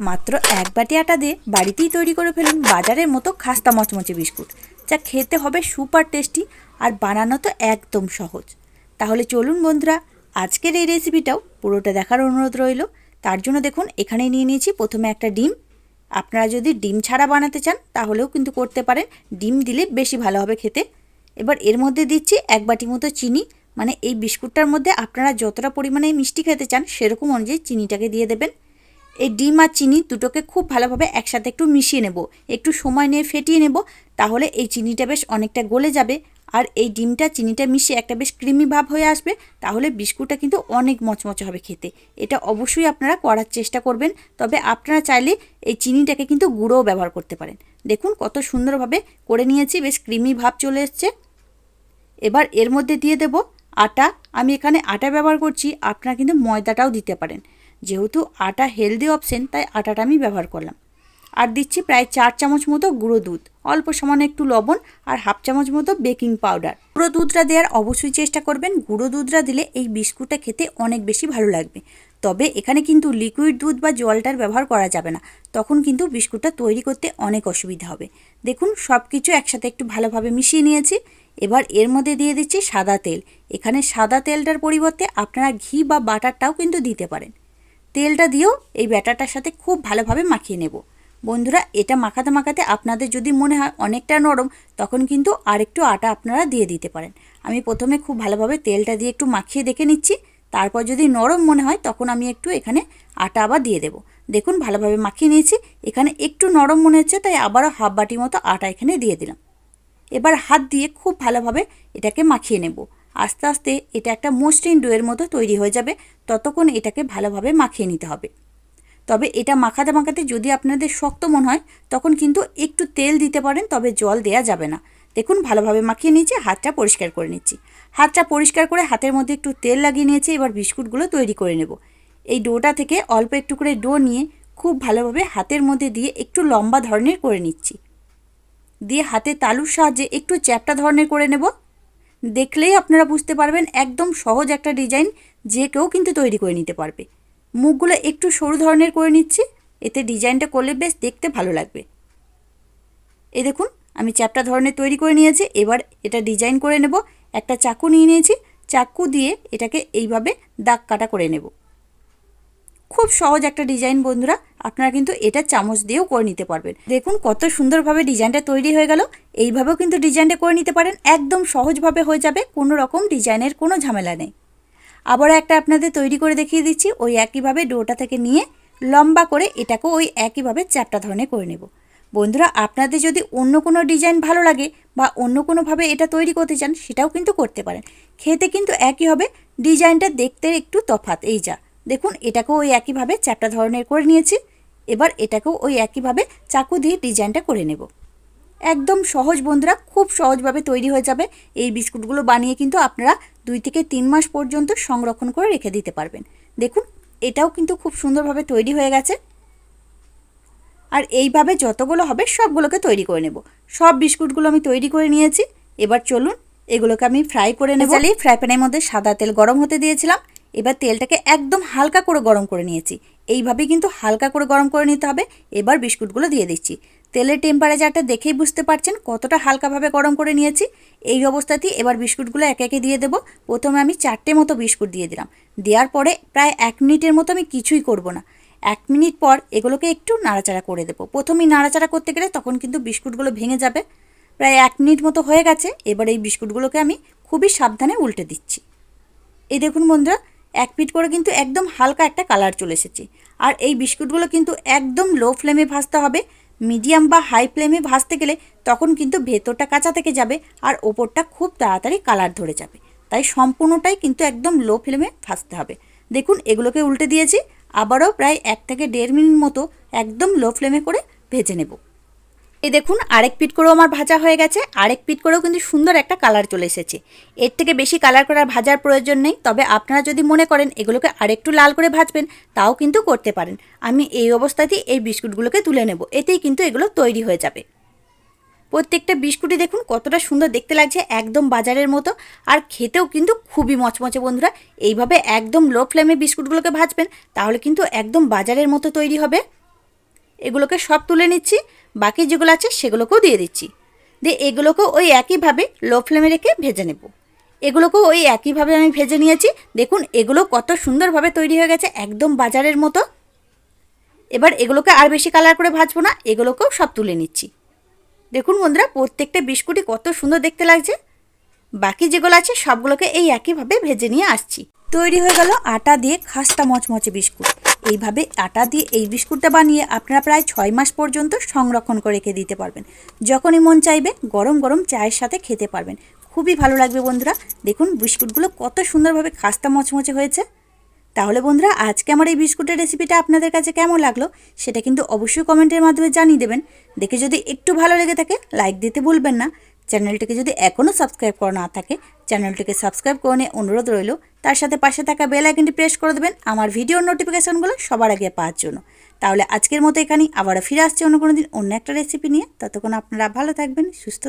মাত্র এক বাটি আটা দিয়ে বাড়িতেই তৈরি করে ফেলুন বাজারের মতো খাস্তা মচমচে বিস্কুট, যা খেতে হবে সুপার টেস্টি আর বানানো তো একদম সহজ। তাহলে চলুন বন্ধুরা, আজকের এই রেসিপিটাও পুরোটা দেখার অনুরোধ রইল। তার জন্য দেখুন এখানে নিয়ে নিয়েছি প্রথমে একটা ডিম। আপনারা যদি ডিম ছাড়া বানাতে চান, তাহলেও কিন্তু করতে পারেন। ডিম দিলে বেশি ভালো হবে খেতে। এবার এর মধ্যে দিচ্ছি এক বাটি মতো চিনি। মানে এই বিস্কুটটার মধ্যে আপনারা যতটা পরিমাণে মিষ্টি খেতে চান, সেরকম অনুযায়ী চিনিটাকে দিয়ে দেবেন। এই ডিম আর চিনি দুটোকে খুব ভালোভাবে একসাথে একটু মিশিয়ে নেব। একটু সময় নিয়ে ফেটিয়ে নেব, তাহলে এই চিনিটা বেশ অনেকটা গলে যাবে। আর এই ডিমটা, চিনিটা মিশিয়ে একটা বেশ ক্রিমি ভাব হয়ে আসবে, তাহলে বিস্কুটটা কিন্তু অনেক মচমচে হবে খেতে। এটা অবশ্যই আপনারা করার চেষ্টা করবেন, তবে আপনারা চাইলে এই চিনিটাকে কিন্তু গুঁড়োও ব্যবহার করতে পারেন। দেখুন কত সুন্দরভাবে করে নিয়েছি, বেশ ক্রিমি ভাব চলে এসছে। এবার এর মধ্যে দিয়ে দেব আটা। আমি এখানে আটা ব্যবহার করছি, আপনারা কিন্তু ময়দাটাও দিতে পারেন। যেহেতু আটা হেলদি অপশন তাই আটাটা আমি ব্যবহার করলাম। আর দিচ্ছি প্রায় চার চামচ মতো গুঁড়ো দুধ, অল্প সামান্য একটু লবণ আর হাফ চামচ মতো বেকিং পাউডার গুঁড়ো দুধটা দেওয়ার অবশ্যই চেষ্টা করবেন। গুঁড়ো দুধটা দিলে এই বিস্কুটটা খেতে অনেক বেশি ভালো লাগবে। তবে এখানে কিন্তু লিকুইড দুধ বা জলটার ব্যবহার করা যাবে না। তখন কিন্তু বিস্কুটটা তৈরি করতে অনেক অসুবিধা হবে। দেখুন সব কিছু একসাথে একটু ভালোভাবে মিশিয়ে নিয়েছি। এবার এর মধ্যে দিয়ে দিচ্ছি সাদা তেল। এখানে সাদা তেলটার পরিবর্তে আপনারা ঘি বা বাটারটাও কিন্তু দিতে পারেন। তেলটা দিয়েও এই ব্যাটারটার সাথে খুব ভালোভাবে মাখিয়ে নেব। বন্ধুরা, এটা মাখাতে মাখাতে আপনাদের যদি মনে হয় অনেকটা নরম, তখন কিন্তু আরেকটু আটা আপনারা দিয়ে দিতে পারেন। আমি প্রথমে খুব ভালোভাবে তেলটা দিয়ে একটু মাখিয়ে দেখে নিচ্ছি। তারপর যদি নরম মনে হয়, তখন আমি একটু এখানে আটা আবার দিয়ে দেব। দেখুন, ভালোভাবে মাখিয়ে নিয়েছি। এখানে একটু নরম মনে হচ্ছে, তাই আবারও হাফ বাটি মতো আটা এখানে দিয়ে দিলাম। এবার হাত দিয়ে খুব ভালোভাবে এটাকে মাখিয়ে নেব। আস্তে আস্তে এটা একটা মসৃণ ডোয়ের মতো তৈরি হয়ে যাবে, ততক্ষণ এটাকে ভালোভাবে মাখিয়ে নিতে হবে। তবে এটা মাখাতে মাখাতে যদি আপনাদের শক্ত মনে হয়, তখন কিন্তু একটু তেল দিতে পারেন, তবে জল দেয়া যাবে না। দেখুন, ভালোভাবে মাখিয়ে নিয়েছি, হাতটা পরিষ্কার করে নিচ্ছি। হাতটা পরিষ্কার করে হাতের মধ্যে একটু তেল লাগিয়ে নিয়েছি, এবার বিস্কুটগুলো তৈরি করে নেব। এই ডোটা থেকে অল্প একটু করে ডো নিয়ে খুব ভালোভাবে হাতের মধ্যে দিয়ে একটু লম্বা ধরনের করে নিচ্ছি। দিয়ে হাতে তালুর সাহায্যে একটু চ্যাপটা ধরনের করে নেব। দেখলেই আপনারা বুঝতে পারবেন একদম সহজ একটা ডিজাইন যে কেউ কিন্তু তৈরি করে নিতে পারবে। মুখগুলো একটু সরু ধরনের করে নিচ্ছি, এতে ডিজাইনটা করলে বেশ দেখতে ভালো লাগবে। এ দেখুন, আমি চ্যাপটা ধরনের তৈরি করে নিয়েছি, এবার এটা ডিজাইন করে নেব। একটা চাকু নিয়ে নিয়েছি, চাকু দিয়ে এটাকে এইভাবে দাগ কাটা করে নেব। খুব সহজ একটা ডিজাইন বন্ধুরা। আপনারা কিন্তু এটা চামচ দিয়েও করে নিতে পারবেন। দেখুন কত সুন্দরভাবে ডিজাইনটা তৈরি হয়ে গেল। এইভাবেও কিন্তু ডিজাইনটা করে নিতে পারেন। একদম সহজভাবে হয়ে যাবে। কোনো রকম ডিজাইনের কোনো ঝামেলা নেই। আবার একটা আপনাদের তৈরি করে দেখিয়ে দিচ্ছি। ওই একইভাবে ডোটা থেকে নিয়ে লম্বা করে এটাকেও ওই একইভাবে চ্যাপটা ধরনের করে নেব। বন্ধুরা, আপনাদের যদি অন্য কোনো ডিজাইন ভালো লাগে বা অন্য কোনোভাবে এটা তৈরি করতে চান, সেটাও কিন্তু করতে পারেন। খেতে কিন্তু একই হবে। ডিজাইনটা দেখতে একটু তফাত এই যা। দেখুন, এটাকেও ওই একইভাবে চ্যাপটা ধরনের করে নিয়েছি। এবার এটাকেও ওই একইভাবে চাকু দিয়ে ডিজাইনটা করে নেব। একদম সহজ বন্ধুরা, খুব সহজভাবে তৈরি হয়ে যাবে। এই বিস্কুটগুলো বানিয়ে কিন্তু আপনারা দুই থেকে তিন মাস পর্যন্ত সংরক্ষণ করে রেখে দিতে পারবেন। দেখুন, এটাও কিন্তু খুব সুন্দরভাবে তৈরি হয়ে গেছে। আর এইভাবে যতগুলো হবে সবগুলোকে তৈরি করে নেব। সব বিস্কুটগুলো আমি তৈরি করে নিয়েছি। এবার চলুন, এগুলোকে আমি ফ্রাই করে নেব। ফ্রাই প্যানের মধ্যে সাদা তেল গরম হতে দিয়েছিলাম। এবার তেলটাকে একদম হালকা করে গরম করে নিয়েছি। এইভাবে কিন্তু হালকা করে গরম করে নিতে হবে। এবার বিস্কুটগুলো দিয়ে দিচ্ছি। তেলের টেম্পারেচারটা দেখেই বুঝতে পারছেন কতটা হালকাভাবে গরম করে নিয়েছি। এই অবস্থাতেই এবার বিস্কুটগুলো একে একে দিয়ে দেবো। প্রথমে আমি চারটে মতো বিস্কুট দিয়ে দিলাম। দেওয়ার পরে প্রায় এক মিনিটের মতো আমি কিছুই করব না। এক মিনিট পর এগুলোকে একটু নাড়াচাড়া করে দেবো। প্রথমেই নাড়াচাড়া করতে গেলে তখন কিন্তু বিস্কুটগুলো ভেঙে যাবে। প্রায় এক মিনিট মতো হয়ে গেছে। এবার এই বিস্কুটগুলোকে আমি খুবই সাবধানে উল্টে দিচ্ছি। এই দেখুন বন্ধুরা এক পিট করে কিন্তু একদম হালকা একটা কালার চলে এসেছে। আর এই বিস্কুটগুলো কিন্তু একদম লো ফ্লেমে ভাজতে হবে। মিডিয়াম বা হাই ফ্লেমে ভাজতে গেলে তখন কিন্তু ভেতরটা কাঁচা থেকে যাবে আর ওপরটা খুব তাড়াতাড়ি কালার ধরে যাবে। তাই সম্পূর্ণটাই কিন্তু একদম লো ফ্লেমে ভাজতে হবে। দেখুন, এগুলোকে উল্টে দিয়েছি। আবারও প্রায় এক থেকে দেড় মিনিট মতো একদম লো ফ্লেমে করে ভেজে নেব। এই দেখুন, আরেক পিট করেও আমার ভাজা হয়ে গেছে। আরেক পিট করেও কিন্তু সুন্দর একটা কালার চলে এসেছে। এর থেকে বেশি কালার করার ভাজার প্রয়োজন নেই, তবে আপনারা যদি মনে করেন এগুলোকে আরেকটু লাল করে ভাজবেন, তাও কিন্তু করতে পারেন। আমি এই অবস্থাতেই এই বিস্কুটগুলোকে তুলে নেব, এতেই কিন্তু এগুলো তৈরি হয়ে যাবে। প্রত্যেকটা বিস্কুটই দেখুন, কতটা সুন্দর দেখতে লাগছে, একদম বাজারের মতো। আর খেতেও কিন্তু খুবই মচমচে বন্ধুরা, এইভাবে একদম লো ফ্লেমে বিস্কুটগুলোকে ভাজবেন, তাহলে কিন্তু একদম বাজারের মতো তৈরি হবে। এগুলোকে সব তুলে নিচ্ছি বাকি যেগুলো আছে সেগুলোকেও দিয়ে দিচ্ছি। দিয়ে এগুলোকেও ওই একইভাবে লো ফ্লেমে রেখে ভেজে নেব। এগুলোকেও ওই একইভাবে আমি ভেজে নিয়েছি। দেখুন, এগুলো কত সুন্দরভাবে তৈরি হয়ে গেছে, একদম বাজারের মতো। এবার এগুলোকে আর বেশি কালার করে ভাজবো না, এগুলোকেও সব তুলে নিচ্ছি। দেখুন বন্ধুরা, প্রত্যেকটা বিস্কুটই কত সুন্দর দেখতে লাগছে। বাকি যেগুলো আছে সবগুলোকে এই একইভাবে ভেজে নিয়ে আসছি। তৈরি হয়ে গেল আটা দিয়ে খাস্তা মচমচে বিস্কুট। এইভাবে আটা দিয়ে এই বিস্কুটটা বানিয়ে আপনারা প্রায় ছয় মাস পর্যন্ত সংরক্ষণ করে রেখে দিতে পারবেন। যখনই মন চাইবে গরম গরম চায়ের সাথে খেতে পারবেন। খুবই ভালো লাগবে বন্ধুরা। দেখুন বিস্কুটগুলো কত সুন্দরভাবে খাস্তা মচমচে হয়েছে। তাহলে বন্ধুরা, আজকে আমার এই বিস্কুটের রেসিপিটা আপনাদের কাছে কেমন লাগল সেটা কিন্তু অবশ্যই কমেন্টের মাধ্যমে জানিয়ে দেবেন। দেখে যদি একটু ভালো লেগে থাকে লাইক দিতে ভুলবেন না। চ্যানেলটিকে যদি এখনও সাবস্ক্রাইব করা না থাকে, চ্যানেলটিকে সাবস্ক্রাইব করে নিয়ে অনুরোধ রইল, তার সাথে পাশে থাকা বেল আইকনটি প্রেস করে দেবেন আমার ভিডিওর নোটিফিকেশানগুলো সবার আগে পাওয়ার জন্য। তাহলে আজকের মতো এখানেই আবারও ফিরে আসছে অন্য কোনো দিন অন্য একটা রেসিপি নিয়ে। ততক্ষণ আপনারা ভালো থাকবেন, সুস্থ